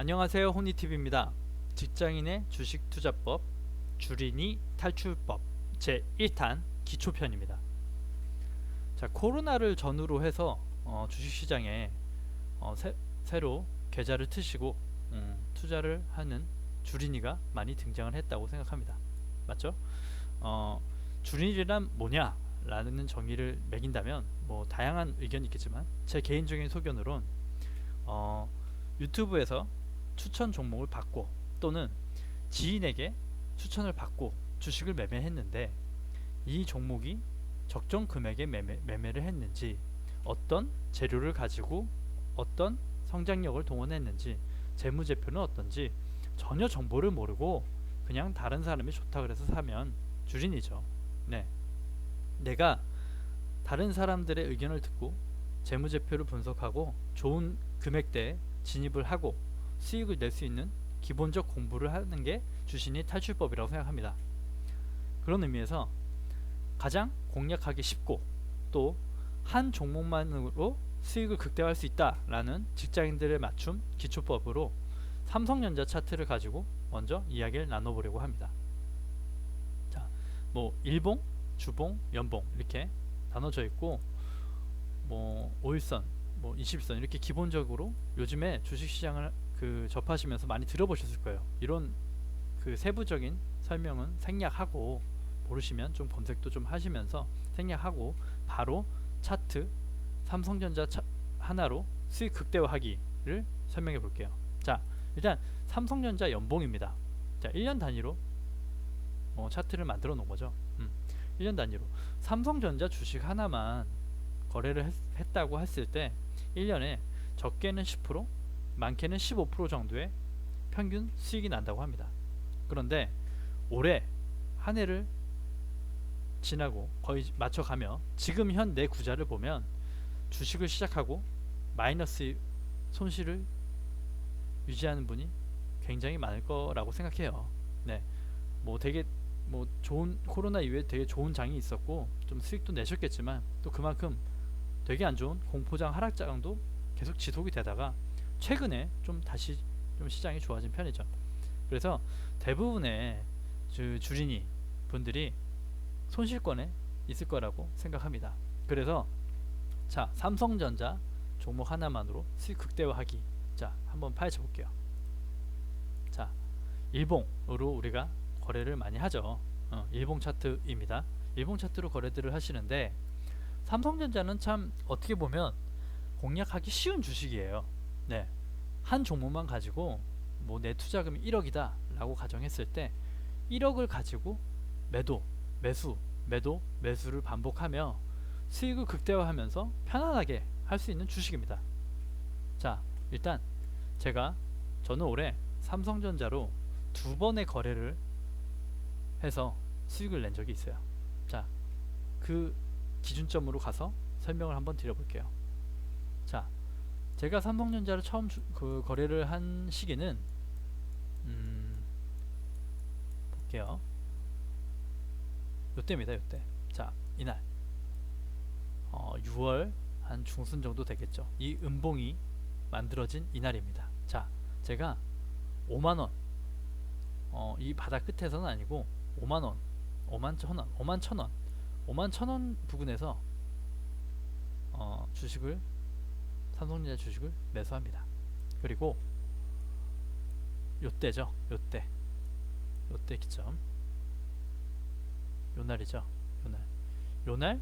안녕하세요 호니TV입니다. 직장인의 주식 투자법 줄이니 탈출법 제 1탄 기초편입니다. 자 코로나를 전후로 해서 어, 주식시장에 어, 새, 새로 계좌를 트시고 음, 투자를 하는 줄이니가 많이 등장을 했다고 생각합니다. 맞죠? 어, 줄이니란 뭐냐? 라는 정의를 매긴다면 뭐 다양한 의견이 있겠지만 제 개인적인 소견으론 어, 유튜브에서 추천 종목을 받고 또는 지인에게 추천을 받고 주식을 매매했는데 이 종목이 적정 금액에 매매, 매매를 했는지 어떤 재료를 가지고 어떤 성장력을 동원했는지 재무제표는 어떤지 전혀 정보를 모르고 그냥 다른 사람이 좋다 그래서 사면 주린이죠. 네. 내가 다른 사람들의 의견을 듣고 재무제표를 분석하고 좋은 금액대에 진입을 하고 수익을 낼 수 있는 기본적 공부를 하는 게 주신이 탈출법이라고 생각합니다. 그런 의미에서 가장 공략하기 쉽고 또 한 종목만으로 수익을 극대화할 수 있다라는 직장인들의 맞춤 기초법으로 삼성전자 차트를 가지고 먼저 이야기를 나눠보려고 합니다. 자, 뭐 일봉, 주봉, 연봉 이렇게 나눠져 있고 뭐 5일선, 뭐 20일선 이렇게 기본적으로 요즘에 주식시장을 그 접하시면서 많이 들어보셨을 거예요. 이런 그 세부적인 설명은 생략하고 모르시면 좀 검색도 좀 하시면서 생략하고 바로 차트 삼성전자 차, 하나로 수익 극대화하기를 설명해 볼게요. 자, 일단 삼성전자 연봉입니다. 자, 1년 단위로 어, 차트를 만들어 놓은 거죠. 음, 1년 단위로 삼성전자 주식 하나만 거래를 했, 했다고 했을 때 1년에 적게는 10%, 많게는 15% 정도의 평균 수익이 난다고 합니다. 그런데 올해 한 해를 지나고 거의 맞춰가며 지금 현 내 구자를 보면 주식을 시작하고 마이너스 손실을 유지하는 분이 굉장히 많을 거라고 생각해요. 네, 뭐 되게 뭐 좋은 코로나 이후에 되게 좋은 장이 있었고 좀 수익도 내셨겠지만 또 그만큼 되게 안 좋은 공포장 하락장도 계속 지속이 되다가 최근에 좀 다시 좀 시장이 좋아진 편이죠. 그래서 대부분의 주, 주린이 분들이 손실권에 있을 거라고 생각합니다. 그래서 자 삼성전자 종목 하나만으로 수익 극대화하기 자 한번 파헤쳐 볼게요. 자 일봉으로 우리가 거래를 많이 하죠. 어, 일봉 차트입니다. 일봉 차트로 거래들을 하시는데 삼성전자는 참 어떻게 보면 공략하기 쉬운 주식이에요. 네. 한 종목만 가지고 뭐 내 투자금이 1억이다 라고 가정했을 때 1억을 가지고 매도, 매수, 매도, 매수를 반복하며 수익을 극대화하면서 편안하게 할 수 있는 주식입니다. 자, 일단 제가 저는 올해 삼성전자로 두 번의 거래를 해서 수익을 낸 적이 있어요. 자, 그 기준점으로 가서 설명을 한번 드려볼게요. 자, 제가 삼성전자를 처음 주, 그 거래를 한 시기는 음, 볼게요. 요때입니다. 요때. 자, 이날 어, 6월 한 중순 정도 되겠죠. 이 음봉이 만들어진 이날입니다. 자, 제가 5만 원, 어, 이 바닥 끝에서는 아니고 5만 원, 5만 천 원, 5만 천 원, 5만 천원 부근에서 어, 주식을 삼성전자 주식을 매수합니다. 그리고 요때죠. 요때. 요때 기점. 요날이죠. 요날. 요날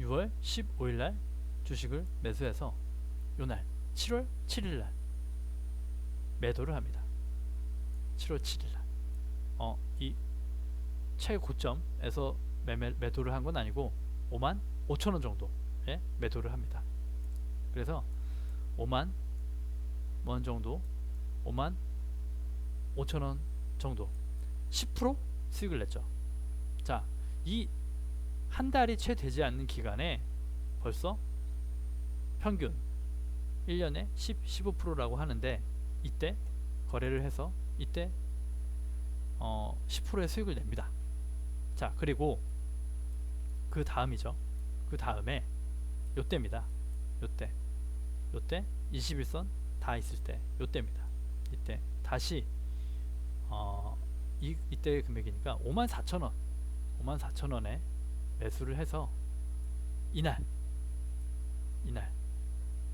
6월 15일 날 주식을 매수해서 요날 7월 7일 날 매도를 합니다. 7월 7일 날. 어, 이 최고점에서 매매, 매도를 한 건 아니고 5만 5천 원 정도에 매도를 합니다. 그래서 5만 원 정도, 5만 5천 원 정도, 10% 수익을 냈죠. 자, 이 한 달이 채 되지 않는 기간에 벌써 평균 1년에 10, 15%라고 하는데 이때 거래를 해서 이때 어, 10%의 수익을 냅니다. 자, 그리고 그 다음이죠. 그 다음에 요때입니다. 요때. 요때 21선 다 있을 때 요때입니다. 이때 다시 어, 이 이때 금액이니까 5만 4천 원, 5만 4천 원에 매수를 해서 이날 이날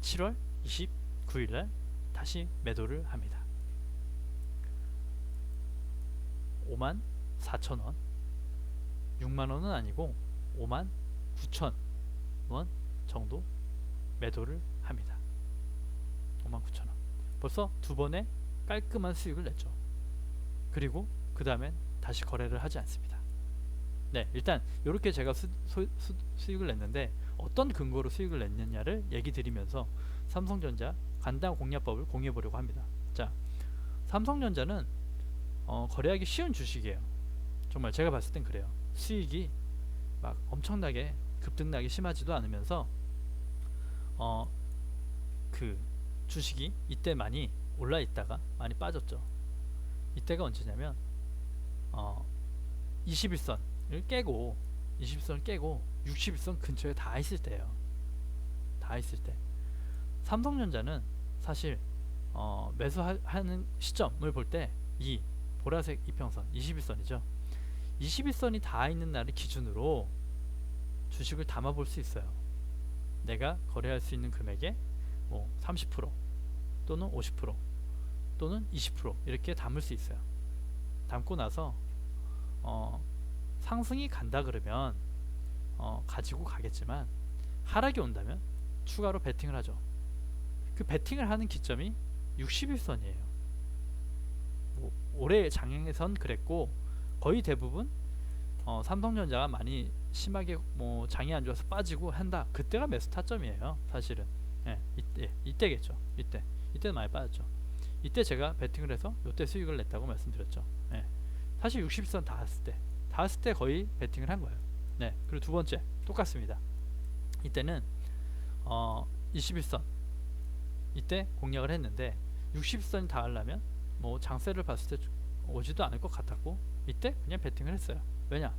7월 29일 날 다시 매도를 합니다. 5만 4천 원, 6만 원은 아니고 5만 9천 원 정도 매도를 합니다. 5만 9천 원. 벌써 두 번의 깔끔한 수익을 냈죠. 그리고 그 다음엔 다시 거래를 하지 않습니다. 네, 일단 이렇게 제가 수, 수, 수, 수익을 냈는데 어떤 근거로 수익을 냈느냐를 얘기 드리면서 삼성전자 간단 공략법을 공유해 보려고 합니다. 자, 삼성전자는 어, 거래하기 쉬운 주식이에요. 정말 제가 봤을 땐 그래요. 수익이 막 엄청나게 급등나기 심하지도 않으면서 어, 그 주식이 이때 많이 올라 있다가 많이 빠졌죠. 이때가 언제냐면 어, 21선을 깨고 21선을 깨고 61선 근처에 다 있을 때예요. 다 있을 때. 삼성전자는 사실 어, 매수하는 시점을 볼 때 이 보라색 이평선 21선이죠. 21선이 다 있는 날을 기준으로 주식을 담아 볼 수 있어요. 내가 거래할 수 있는 금액의 뭐 30% 또는 50% 또는 20% 이렇게 담을 수 있어요. 담고 나서 어, 상승이 간다 그러면 어, 가지고 가겠지만 하락이 온다면 추가로 베팅을 하죠. 그 베팅을 하는 기점이 61선이에요. 뭐, 올해 장행에선 그랬고 거의 대부분 어, 삼성전자가 많이 심하게 뭐 장이 안 좋아서 빠지고 한다. 그때가 매수 타점이에요. 사실은. 예, 이때 이때겠죠. 이때 이때는 많이 빠졌죠. 이때 제가 베팅을 해서 이때 수익을 냈다고 말씀드렸죠. 예. 사실 60선 닿았을 때 닿았을 때 거의 베팅을 한 거예요. 네. 그리고 두 번째 똑같습니다. 이때는 어 21선 이때 공략을 했는데 60선이 닿으려면 뭐 장세를 봤을 때 오지도 않을 것 같았고 이때 그냥 베팅을 했어요. 왜냐?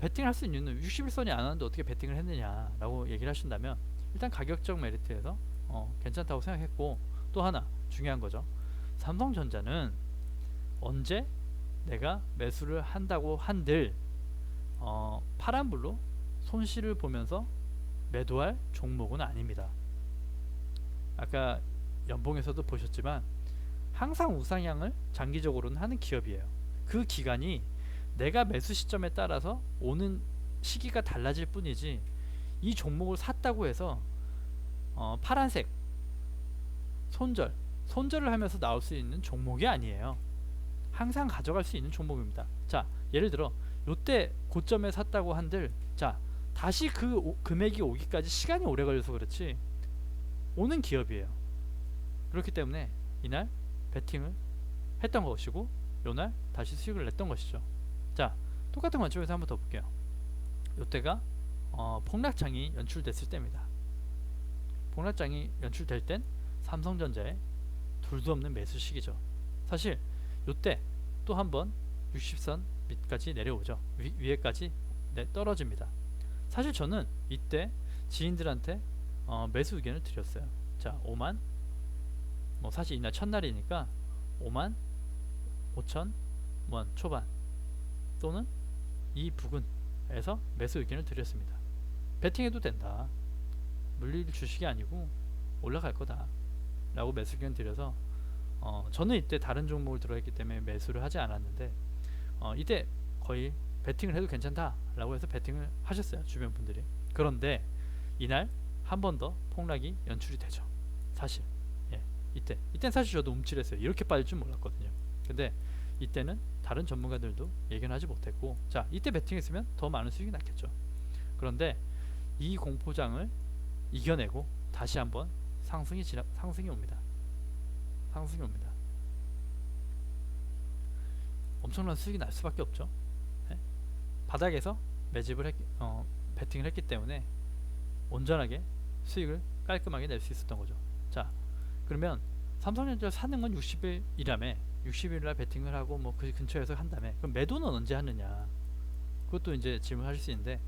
베팅을 할 수 있는 이유는 61선이 안 왔는데 어떻게 베팅을 했느냐라고 얘기를 하신다면 일단 가격적 메리트에서 어, 괜찮다고 생각했고 또 하나 중요한 거죠. 삼성전자는 언제 내가 매수를 한다고 한들 어, 파란불로 손실을 보면서 매도할 종목은 아닙니다. 아까 연봉에서도 보셨지만 항상 우상향을 장기적으로는 하는 기업이에요. 그 기간이 내가 매수 시점에 따라서 오는 시기가 달라질 뿐이지 이 종목을 샀다고 해서 어, 파란색 손절 손절을 하면서 나올 수 있는 종목이 아니에요. 항상 가져갈 수 있는 종목입니다. 자, 예를 들어 요때 고점에 샀다고 한들 자, 다시 그 오, 금액이 오기까지 시간이 오래 걸려서 그렇지 오는 기업이에요. 그렇기 때문에 이날 베팅을 했던 것이고 요날 다시 수익을 냈던 것이죠. 자, 똑같은 관점에서 한번 더 볼게요. 요때가 어, 폭락장이 연출됐을 때입니다. 폭락장이 연출될 땐 삼성전자의 둘도 없는 매수 시기죠. 사실 요때 또 한번 60선 밑까지 내려오죠. 위, 위에까지 네, 떨어집니다. 사실 저는 이때 지인들한테 어, 매수 의견을 드렸어요. 자, 5만 뭐 사실 이날 첫날이니까 5만 5천 원 초반 또는 이 부근 에서 매수 의견을 드렸습니다. 베팅해도 된다. 물릴 주식이 아니고 올라갈 거다. 라고 매수 의견 드려서 어, 저는 이때 다른 종목을 들어있기 때문에 매수를 하지 않았는데 어, 이때 거의 베팅을 해도 괜찮다 라고 해서 베팅을 하셨어요 주변 분들이 그런데 이날 한 번 더 폭락이 연출이 되죠 사실 예, 이때 이땐 사실 저도 움찔했어요 이렇게 빠질 줄 몰랐거든요 근데 이때는 다른 전문가들도 예견하지 못했고 자 이때 베팅했으면 더 많은 수익이 났겠죠. 그런데 이 공포장을 이겨내고 다시 한번 상승이 지나, 상승이 옵니다. 상승이 옵니다. 엄청난 수익이 날 수밖에 없죠. 네? 바닥에서 매집을 했, 어, 베팅을 했기 때문에 온전하게 수익을 깔끔하게 낼 수 있었던 거죠. 자 그러면 삼성전자 사는 건 60일이라며 60일 날 베팅을 하고 뭐 그 근처에서 한다며 그럼 매도는 언제 하느냐? 그것도 이제 질문하실 수 있는데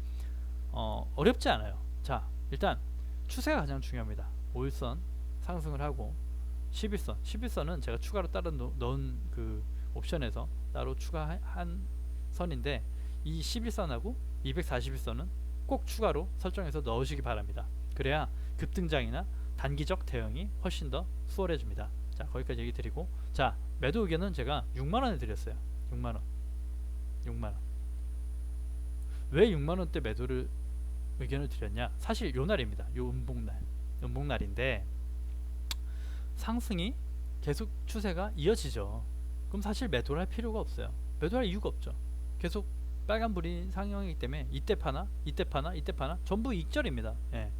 어, 어렵지 않아요. 자 일단 추세가 가장 중요합니다. 5일선 상승을 하고 11선. 11선은 제가 추가로 따로 넣, 넣은 그 옵션에서 따로 추가한 선인데 이 11선하고 241선은 꼭 추가로 설정해서 넣으시기 바랍니다. 그래야 급등장이나 단기적 대응이 훨씬 더 수월해집니다 자 거기까지 얘기 드리고. 자 매도 의견은 제가 6만원에 드렸어요. 6만원. 6만원. 왜 6만원대 매도를 의견을 드렸냐? 사실 요 날입니다. 요 음봉날. 음봉날인데 상승이 계속 추세가 이어지죠. 그럼 사실 매도를 할 필요가 없어요. 매도할 이유가 없죠. 계속 빨간불이 상영이기 때문에 이때 파나? 이때 파나? 이때 파나? 전부 익절입니다. 예.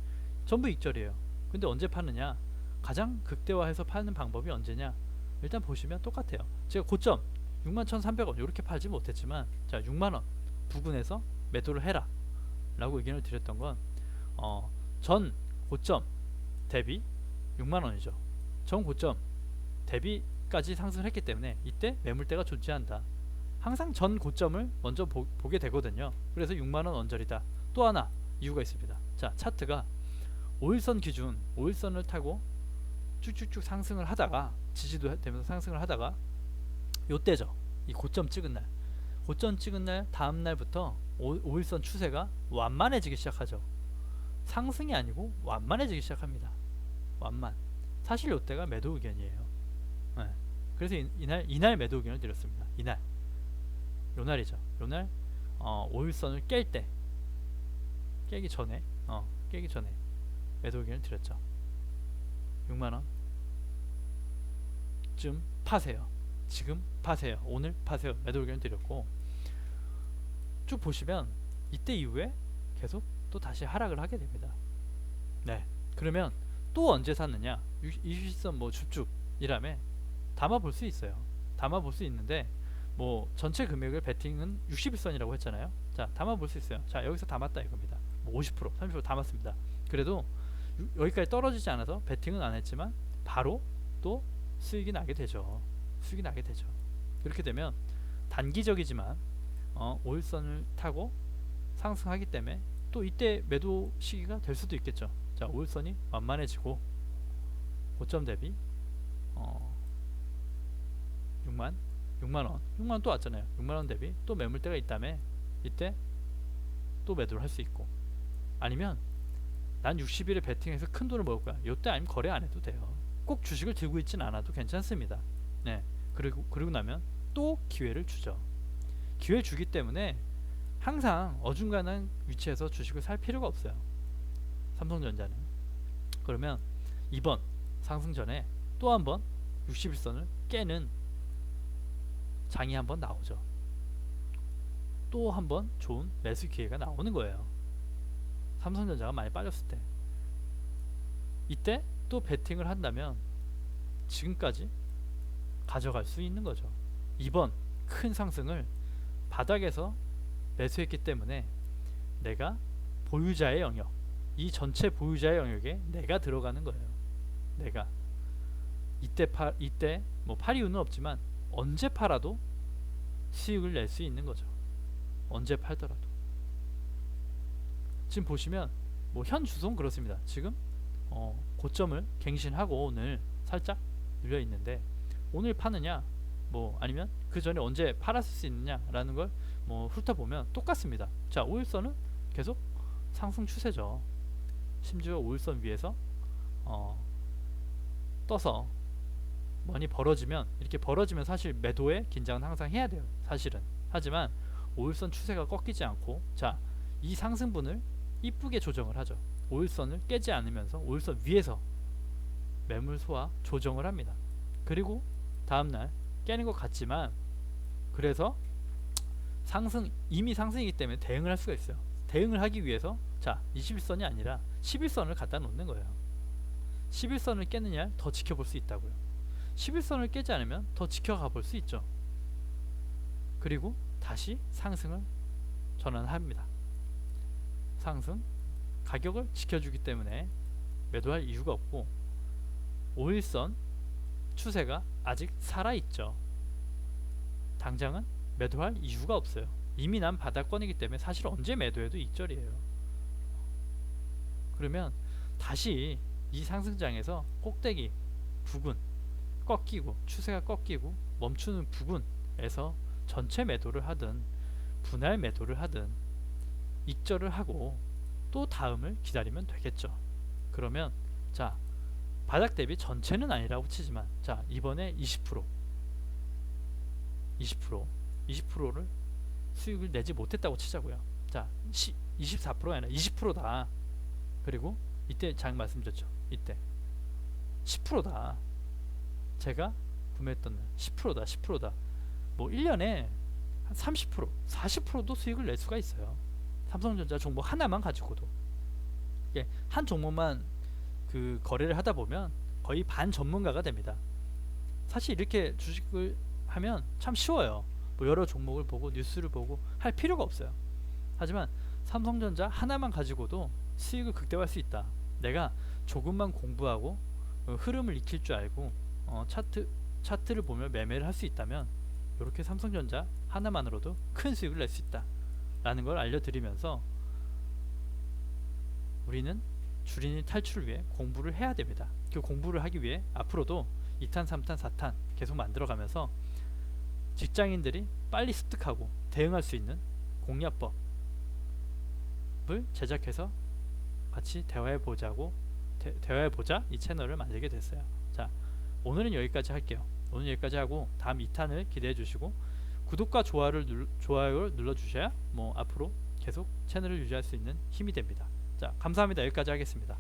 전부 익절이에요. 근데 언제 파느냐 가장 극대화해서 파는 방법이 언제냐? 일단 보시면 똑같아요. 제가 고점 61,300원 이렇게 팔지 못했지만 자 6만원 부근에서 매도를 해라 라고 의견을 드렸던 건 어, 전 고점 대비 6만원이죠. 전 고점 대비까지 상승을 했기 때문에 이때 매물대가 존재한다. 항상 전 고점을 먼저 보, 보게 되거든요. 그래서 6만원 언저리다. 또 하나 이유가 있습니다. 자 차트가 5일선 기준 5일선을 타고 쭉쭉쭉 상승을 하다가 지지도 해- 되면서 상승을 하다가 요때죠. 이 고점 찍은 날. 고점 찍은 날 다음 날부터 5, 5일선 추세가 완만해지기 시작하죠. 상승이 아니고 완만해지기 시작합니다. 완만. 사실 요때가 매도 의견이에요. 네. 그래서 이, 이날 이날 매도 의견을 드렸습니다. 이날. 요날이죠. 요날 어, 5일선을 깰 때 깨기 전에 어, 깨기 전에 매도 의견을 드렸죠. 6만원 쯤 파세요. 지금 파세요. 오늘 파세요. 매도 의견을 드렸고 쭉 보시면 이때 이후에 계속 또 다시 하락을 하게 됩니다. 네. 그러면 또 언제 샀느냐? 20선 뭐 줍줍이라며 담아 볼 수 있어요. 담아 볼 수 있는데 뭐 전체 금액을 베팅은 61선이라고 했잖아요. 자 담아 볼 수 있어요. 자 여기서 담았다 이겁니다. 뭐 50% 30% 담았습니다. 그래도 유- 여기까지 떨어지지 않아서 베팅은 안 했지만 바로 또 수익이 나게 되죠. 수익이 나게 되죠. 그렇게 되면 단기적이지만 어, 5일선을 타고 상승하기 때문에 또 이때 매도 시기가 될 수도 있겠죠. 자 5일선이 완만해지고 고점 대비 어, 6만 6만 원 6만 원 또 왔잖아요. 6만 원 대비 또 매물대가 있다면 이때 또 매도를 할 수 있고 아니면 난 60일에 베팅해서 큰 돈을 먹을 거야. 이때 아니면 거래 안 해도 돼요 꼭 주식을 들고 있진 않아도 괜찮습니다. 네. 그리고 그리고 나면 또 기회를 주죠. 기회 주기 때문에 항상 어중간한 위치에서 주식을 살 필요가 없어요. 삼성전자는. 그러면 이번 상승 전에 또 한 번 61선을 깨는 장이 한 번 나오죠. 또 한 번 좋은 매수 기회가 나오는 거예요. 삼성전자가 많이 빠졌을 때. 이때 또 베팅을 한다면 지금까지 가져갈 수 있는 거죠. 이번 큰 상승을 바닥에서 매수했기 때문에 내가 보유자의 영역 이 전체 보유자의 영역에 내가 들어가는 거예요. 내가 이때 파 이때 뭐 팔 이유는 없지만 언제 팔아도 수익을 낼 수 있는 거죠. 언제 팔더라도. 지금 보시면 뭐 현 주송 그렇습니다. 지금 어, 고점을 갱신하고 오늘 살짝 눌려 있는데 오늘 파느냐 뭐 아니면 그 전에 언제 팔았을 수 있느냐라는 걸 뭐 훑어보면 똑같습니다. 자 5일선은 계속 상승 추세죠. 심지어 5일선 위에서 어, 떠서 많이 벌어지면 이렇게 벌어지면 사실 매도의 긴장은 항상 해야 돼요. 사실은 하지만 5일선 추세가 꺾이지 않고 자 이 상승분을 이쁘게 조정을 하죠. 5일선을 깨지 않으면서 5일선 위에서 매물 소화 조정을 합니다. 그리고 다음날 깨는 것 같지만 그래서 상승 이미 상승이기 때문에 대응을 할 수가 있어요. 대응을 하기 위해서 자 21선이 아니라 11선을 갖다 놓는 거예요. 11선을 깨느냐 더 지켜볼 수 있다고요. 11선을 깨지 않으면 더 지켜가 볼 수 있죠. 그리고 다시 상승을 전환합니다. 상승 가격을 지켜주기 때문에 매도할 이유가 없고 5일선 추세가 아직 살아있죠. 당장은 매도할 이유가 없어요. 이미 난 바닥권이기 때문에 사실 언제 매도해도 익절이에요. 그러면 다시 이 상승장에서 꼭대기 부근 꺾이고 추세가 꺾이고 멈추는 부분에서 전체 매도를 하든 분할 매도를 하든 익절을 하고 또 다음을 기다리면 되겠죠. 그러면 자 바닥 대비 전체는 아니라고 치지만 자 이번에 20% 20% 20%를 수익을 내지 못했다고 치자고요. 자 24%가 아니라 20%다. 그리고 이때 장 말씀드렸죠. 이때 10%다. 제가 구매했던 날 10%다. 10%다. 뭐 1년에 한 30%, 40%도 수익을 낼 수가 있어요. 삼성전자 종목 하나만 가지고도. 이게 한 종목만 그 거래를 하다 보면 거의 반 전문가가 됩니다. 사실 이렇게 주식을 하면 참 쉬워요. 뭐 여러 종목을 보고 뉴스를 보고 할 필요가 없어요. 하지만 삼성전자 하나만 가지고도 수익을 극대화할 수 있다. 내가 조금만 공부하고 어, 흐름을 익힐 줄 알고 어, 차트 차트를 보며 매매를 할 수 있다면 이렇게 삼성전자 하나만으로도 큰 수익을 낼 수 있다 라는 걸 알려드리면서 우리는 주린이 탈출을 위해 공부를 해야 됩니다. 그 공부를 하기 위해 앞으로도 2탄, 3탄, 4탄 계속 만들어가면서 직장인들이 빨리 습득하고 대응할 수 있는 공략법을 제작해서 같이 대화해 보자고 대, 대화해 보자 이 채널을 만들게 됐어요. 자 오늘은 여기까지 할게요. 오늘 여기까지 하고 다음 2탄을 기대해 주시고 구독과 좋아요를 눌, 좋아요를 눌러 주셔야 뭐 앞으로 계속 채널을 유지할 수 있는 힘이 됩니다. 자 감사합니다. 여기까지 하겠습니다.